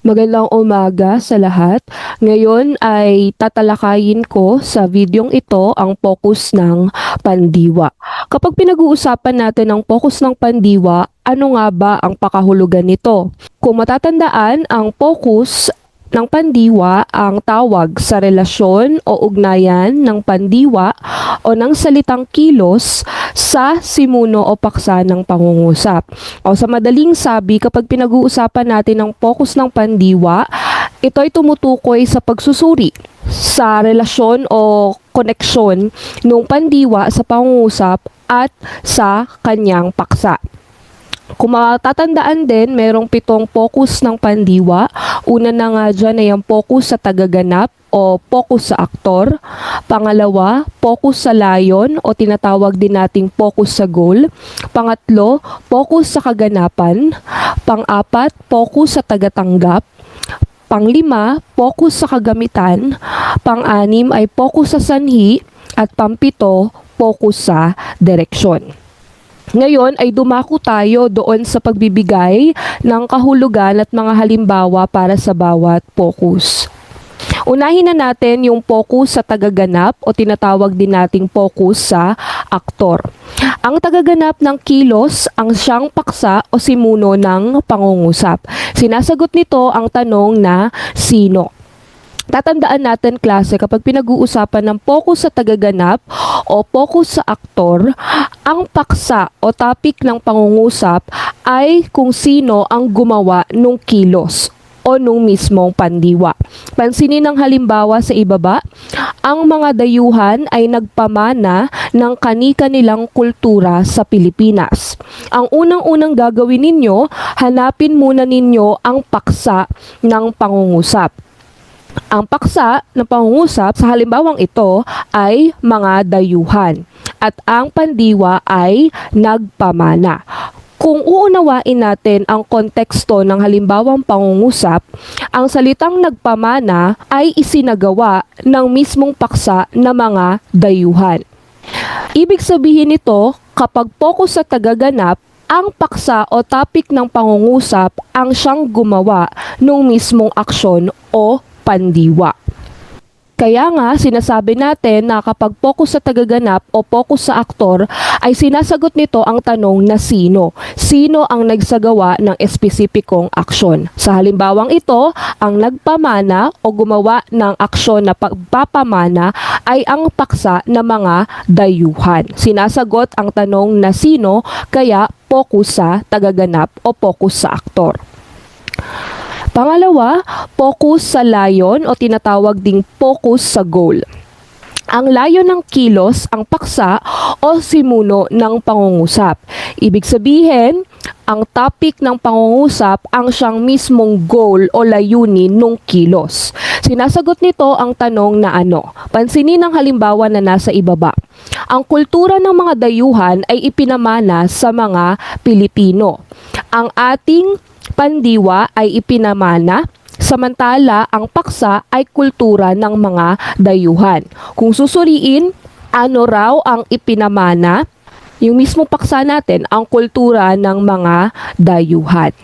Magandang umaga sa lahat. Ngayon ay tatalakayin ko sa videong ito ang focus ng pandiwa. Kapag pinag-uusapan natin ang focus ng pandiwa, ano nga ba ang pakahulugan nito? Kung matatandaan, ang focus ng pandiwa ang tawag sa relasyon o ugnayan ng pandiwa o ng salitang kilos sa simuno o paksa ng pangungusap. O sa madaling sabi, kapag pinag-uusapan natin ang focus ng pandiwa, ito ay tumutukoy sa pagsusuri sa relasyon o koneksyon ng pandiwa sa pangungusap at sa kanyang paksa. Kung matatandaan din, merong pitong focus ng pandiwa. Una na nga dyan ay ang focus sa tagaganap o focus sa aktor. Pangalawa, focus sa layon o tinatawag din nating focus sa goal. Pangatlo, focus sa kaganapan. Pang-apat, focus sa tagatanggap. Panglima, focus sa kagamitan. Pang-anim ay focus sa sanhi. At pampito, focus sa direksyon. Ngayon ay dumako tayo doon sa pagbibigay ng kahulugan at mga halimbawa para sa bawat focus. Unahin na natin yung focus sa tagaganap o tinatawag din nating focus sa aktor. Ang tagaganap ng kilos ang siyang paksa o simuno ng pangungusap. Sinasagot nito ang tanong na sino. Tatandaan natin klase kapag pinag-uusapan ng focus sa tagaganap o focus sa aktor, ang paksa o topic ng pangungusap ay kung sino ang gumawa ng kilos o nung mismong pandiwa. Pansinin ang halimbawa sa ibaba, ang mga dayuhan ay nagpamana ng kani-kanilang kultura sa Pilipinas. Ang unang-unang gagawin ninyo, hanapin muna ninyo ang paksa ng pangungusap. Ang paksa ng pangungusap sa halimbawang ito ay mga dayuhan at ang pandiwa ay nagpamana. Kung uunawain natin ang konteksto ng halimbawang pangungusap, ang salitang nagpamana ay isinagawa ng mismong paksa na mga dayuhan. Ibig sabihin nito, kapag focus sa tagaganap, ang paksa o topic ng pangungusap ang siyang gumawa ng mismong aksyon o pandiwa. Kaya nga, sinasabi natin na kapag focus sa tagaganap o focus sa aktor, ay sinasagot nito ang tanong na sino. Sino ang nagsagawa ng espesipikong aksyon? Sa halimbawang ito, ang nagpamana o gumawa ng aksyon na pagpapamana ay ang paksa ng mga dayuhan. Sinasagot ang tanong na sino, kaya focus sa tagaganap o focus sa aktor. Pangalawa, focus sa layon o tinatawag ding focus sa goal. Ang layon ng kilos, ang paksa o simuno ng pangungusap. Ibig sabihin, ang topic ng pangungusap ang siyang mismong goal o layunin ng kilos. Sinasagot nito ang tanong na ano. Pansinin ang halimbawa na nasa ibaba. Ang kultura ng mga dayuhan ay ipinamana sa mga Pilipino. Ang ating pandiwa ay ipinamana Samantala, ang paksa ay kultura ng mga dayuhan. Kung susuriin, ano raw ang ipinamana? Yung mismo paksa natin, ang kultura ng mga dayuhan.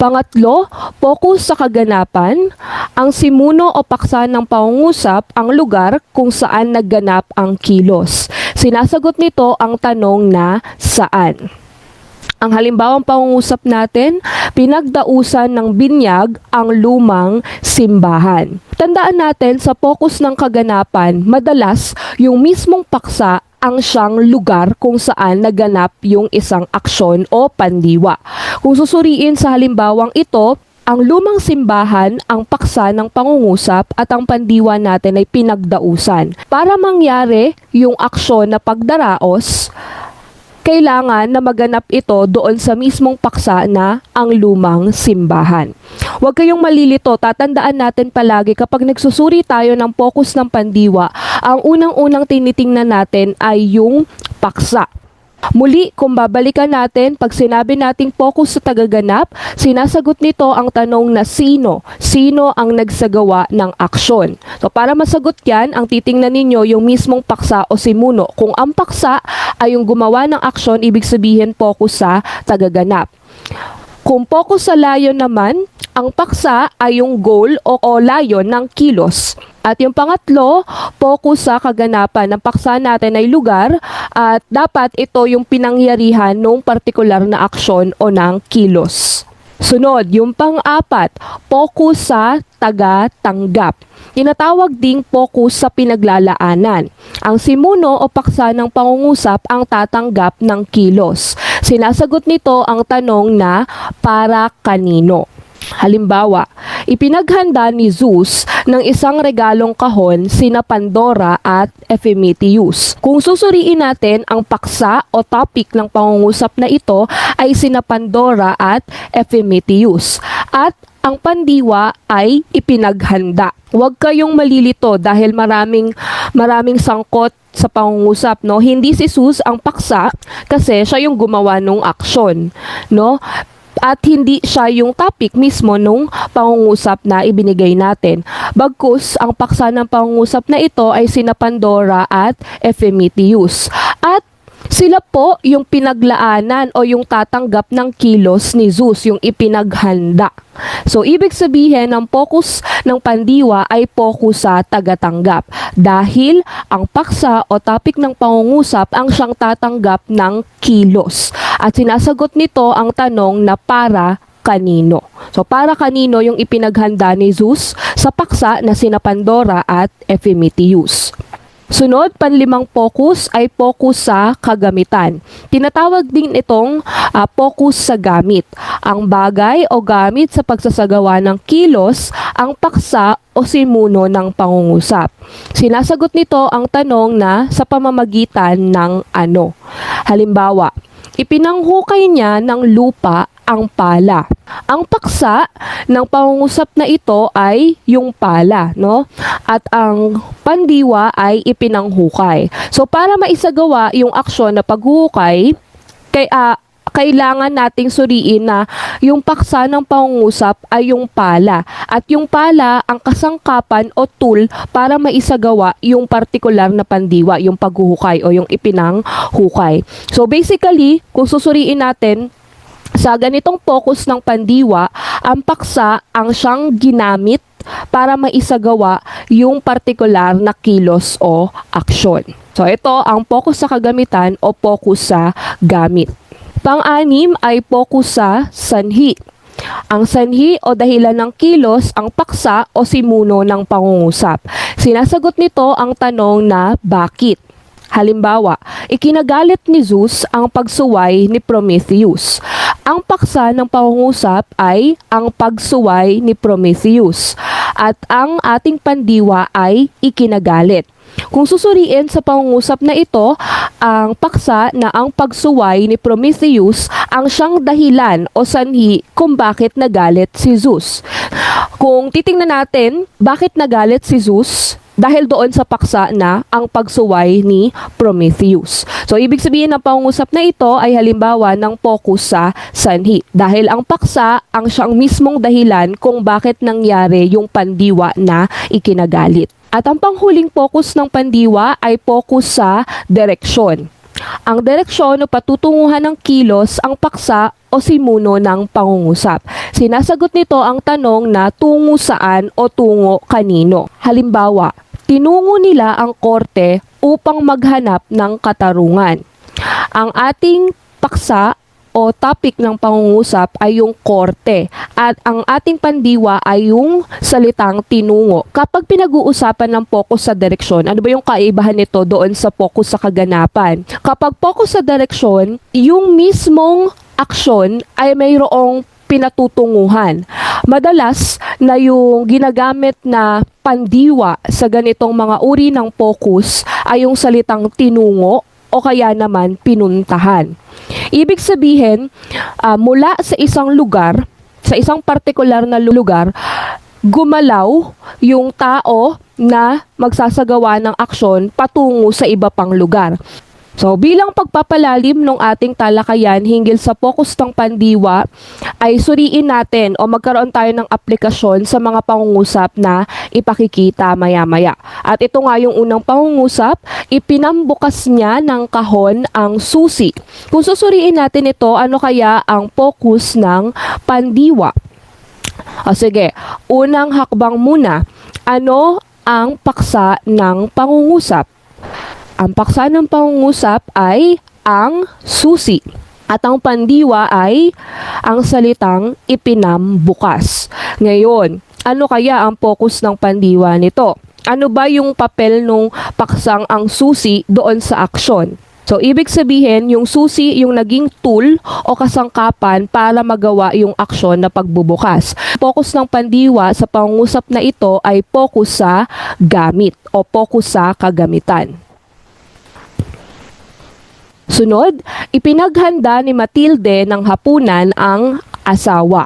Pangatlo, focus sa kaganapan. Ang simuno o paksa ng pangungusap ang lugar kung saan nagganap ang kilos. Sinasagot nito ang tanong na saan. Ang halimbawang pangungusap natin, pinagdausan ng binyag ang lumang simbahan. Tandaan natin sa focus ng kaganapan, madalas yung mismong paksa ang siyang lugar kung saan naganap yung isang aksyon o pandiwa. Kung susuriin sa halimbawang ito, ang lumang simbahan ang paksa ng pangungusap at ang pandiwa natin ay pinagdausan. Para mangyari yung aksyon na pagdaraos, kailangan na maganap ito doon sa mismong paksa na ang lumang simbahan. Huwag kayong malilito, tatandaan natin palagi kapag nagsusuri tayo ng focus ng pandiwa, ang unang-unang tinitingnan natin ay yung paksa. Muli, kung babalikan natin, pag sinabi nating focus sa tagaganap, sinasagot nito ang tanong na sino? Sino ang nagsagawa ng aksyon? So para masagot yan, ang titingnan ninyo yung mismong paksa o simuno. Kung ang paksa ay yung gumawa ng aksyon, ibig sabihin focus sa tagaganap. Kung focus sa layon naman, ang paksa ay yung goal o, o layon ng kilos. At yung pangatlo, focus sa kaganapan. Ang paksa natin ay lugar at dapat ito yung pinangyarihan ng partikular na aksyon o ng kilos. Sunod, yung pang-apat, focus sa taga-tanggap. Tinatawag ding focus sa pinaglalaanan. Ang simuno o paksa ng pangungusap ang tatanggap ng kilos. Sinasagot nito ang tanong na para kanino. Halimbawa, ipinaghanda ni Zeus ng isang regalong kahon sina Pandora at Ephimetius. Kung susuriin natin ang paksa o topic ng pangungusap na ito ay sina Pandora at Ephimetius. At ang pandiwa ay ipinaghanda. Huwag kayong malilito dahil maraming maraming sangkot sa pangungusap, no? Hindi si Zeus ang paksa kasi siya yung gumawa ng aksyon, no? at hindi siya yung topic mismo nung pangungusap na ibinigay natin. Bagkus, ang paksa ng pangungusap na ito ay sina Pandora at Ephimetius. At sila po yung pinaglaanan o yung tatanggap ng kilos ni Zeus, yung ipinaghanda. So, ibig sabihin, ang focus ng pandiwa ay focus sa tagatanggap. Dahil ang paksa o topic ng pangungusap ang siyang tatanggap ng kilos. At sinasagot nito ang tanong na para kanino. So, para kanino yung ipinaghanda ni Zeus sa paksa na sina Pandora at Ephimetius. Sunod, panlimang focus ay focus sa kagamitan. Tinatawag din itong ah, focus sa gamit. Ang bagay o gamit sa pagsasagawa ng kilos, ang paksa o simuno ng pangungusap. Sinasagot nito ang tanong na sa pamamagitan ng ano. Halimbawa, ipinanghukay niya ng lupa ang pala. Ang paksa ng pangungusap na ito ay yung pala, no? At ang pandiwa ay ipinanghukay. So para maisagawa yung aksyon na paghuhukay, kay ah, kailangan nating suriin na yung paksa ng pangungusap ay yung pala. At yung pala ang kasangkapan o tool para maisagawa yung partikular na pandiwa, yung paghuhukay o yung ipinanghukay. So basically, kung susuriin natin, sa ganitong focus ng pandiwa, ang paksa ang siyang ginamit para maisagawa yung partikular na kilos o aksyon. So ito ang focus sa kagamitan o focus sa gamit. Pang-anim ay focus sa sanhi. Ang sanhi o dahilan ng kilos ang paksa o simuno ng pangungusap. Sinasagot nito ang tanong na bakit. Halimbawa, ikinagalit ni Zeus ang pagsuway ni Prometheus. Ang paksa ng pangungusap ay ang pagsuway ni Prometheus at ang ating pandiwa ay ikinagalit. Kung susuriin sa pangungusap na ito, ang paksa na ang pagsuway ni Prometheus ang siyang dahilan o sanhi kung bakit nagalit si Zeus. Kung titingnan natin, bakit nagalit si Zeus? Dahil doon sa paksa na ang pagsuway ni Prometheus. So, ibig sabihin ng pangungusap na ito ay halimbawa ng focus sa sanhi. Dahil ang paksa ang siyang mismong dahilan kung bakit nangyari yung pandiwa na ikinagalit. At ang panghuling focus ng pandiwa ay focus sa direksyon. Ang direksyon o patutunguhan ng kilos ang paksa o simuno ng pangungusap. Sinasagot nito ang tanong na tungo saan o tungo kanino. Halimbawa, tinungo nila ang korte upang maghanap ng katarungan. Ang ating paksa o topic ng pangungusap ay yung korte at ang ating pandiwa ay yung salitang tinungo. Kapag pinag-uusapan ng focus sa direksyon, ano ba yung kaibahan nito doon sa focus sa kaganapan? Kapag focus sa direksyon, yung mismong aksyon ay mayroong pinatutunguhan. Madalas na yung ginagamit na pandiwa sa ganitong mga uri ng focus ay yung salitang tinungo o kaya naman pinuntahan. Ibig sabihin, ah, mula sa isang lugar, sa isang partikular na lugar, gumalaw yung tao na magsasagawa ng aksyon patungo sa iba pang lugar. So bilang pagpapalalim ng ating talakayan hinggil sa focus ng pandiwa ay suriin natin o magkaroon tayo ng aplikasyon sa mga pangungusap na ipakikita maya-maya. At ito nga yung unang pangungusap, ipinambukas niya ng kahon ang susi. Kung susuriin natin ito, ano kaya ang focus ng pandiwa? O sige, unang hakbang muna, ano ang paksa ng pangungusap? Ang paksa ng pangungusap ay ang susi. At ang pandiwa ay ang salitang ipinambukas. Ngayon, ano kaya ang focus ng pandiwa nito? Ano ba yung papel nung paksang ang susi doon sa aksyon? So, ibig sabihin, yung susi yung naging tool o kasangkapan para magawa yung aksyon na pagbubukas. Focus ng pandiwa sa pangungusap na ito ay focus sa gamit o focus sa kagamitan. Sunod, ipinaghanda ni Matilde ng hapunan ang asawa.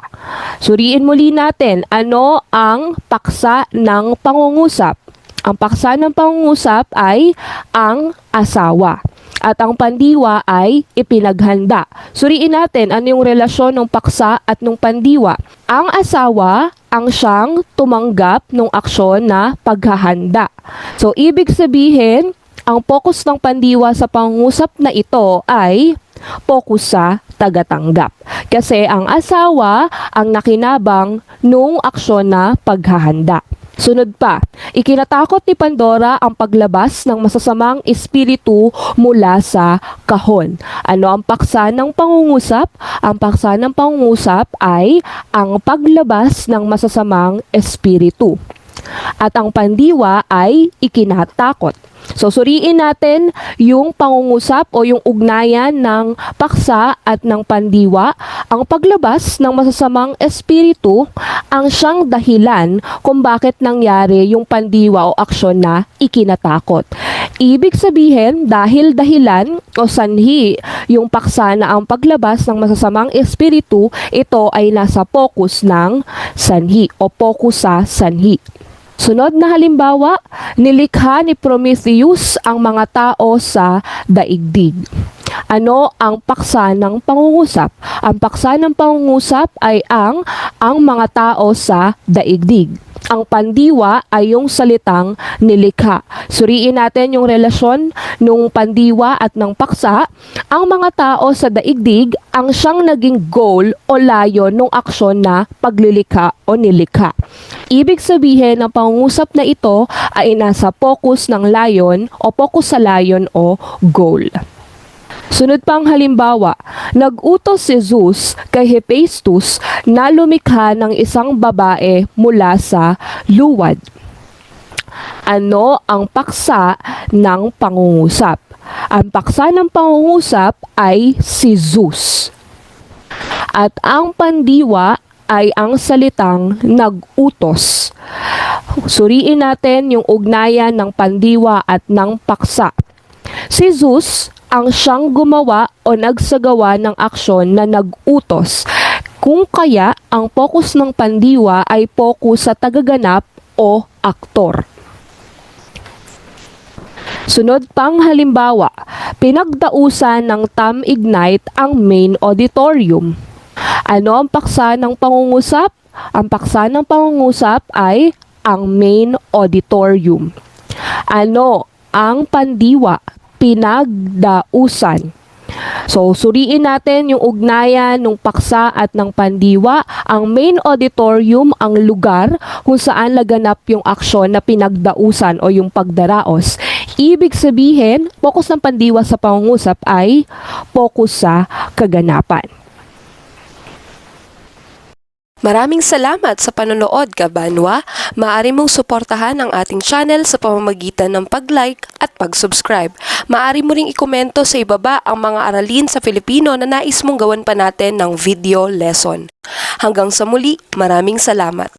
Suriin muli natin ano ang paksa ng pangungusap. Ang paksa ng pangungusap ay ang asawa. At ang pandiwa ay ipinaghanda. Suriin natin ano yung relasyon ng paksa at ng pandiwa. Ang asawa ang siyang tumanggap ng aksyon na paghahanda. So, ibig sabihin, ang focus ng pandiwa sa pangungusap na ito ay focus sa tagatanggap. Kasi ang asawa ang nakinabang nung aksyon na paghahanda. Sunod pa, ikinatakot ni Pandora ang paglabas ng masasamang espiritu mula sa kahon. Ano ang paksa ng pangungusap? Ang paksa ng pangungusap ay ang paglabas ng masasamang espiritu. At ang pandiwa ay ikinatakot. So suriin natin yung pangungusap o yung ugnayan ng paksa at ng pandiwa. Ang paglabas ng masasamang espiritu ang siyang dahilan kung bakit nangyari yung pandiwa o aksyon na ikinatakot. Ibig sabihin, dahil dahilan o sanhi yung paksa na ang paglabas ng masasamang espiritu, ito ay nasa focus ng sanhi o focus sa sanhi. Sunod na halimbawa, nilikha ni Prometheus ang mga tao sa daigdig. Ano ang paksa ng pangungusap? Ang paksa ng pangungusap ay ang ang mga tao sa daigdig. Ang pandiwa ay yung salitang nilikha. Suriin natin yung relasyon nung pandiwa at ng paksa. Ang mga tao sa daigdig ang siyang naging goal o layo nung aksyon na paglilikha o nilikha. Ibig sabihin ng pangungusap na ito ay nasa focus ng layon o focus sa layon o goal. Sunod pang halimbawa, nag-utos si Zeus kay Hephaestus na lumikha ng isang babae mula sa luwad. Ano ang paksa ng pangungusap? Ang paksa ng pangungusap ay si Zeus. At ang pandiwa ay ang salitang nag-utos. Suriin natin yung ugnayan ng pandiwa at ng paksa. Si Zeus ang siyang gumawa o nagsagawa ng aksyon na nag-utos. Kung kaya, ang focus ng pandiwa ay focus sa tagaganap o aktor. Sunod pang halimbawa, pinagdausan ng Tam Ignite ang main auditorium. Ano ang paksa ng pangungusap? Ang paksa ng pangungusap ay ang main auditorium. Ano ang pandiwa? Pinagdausan. So, suriin natin yung ugnayan ng paksa at ng pandiwa. Ang main auditorium ang lugar kung saan laganap yung aksyon na pinagdausan o yung pagdaraos. Ibig sabihin, focus ng pandiwa sa pangungusap ay focus sa kaganapan. Maraming salamat sa panonood, Kabanwa. Maaari mong suportahan ang ating channel sa pamamagitan ng pag-like at pag-subscribe. Maaari mo ring ikomento sa ibaba ang mga aralin sa Filipino na nais mong gawan pa natin ng video lesson. Hanggang sa muli, maraming salamat.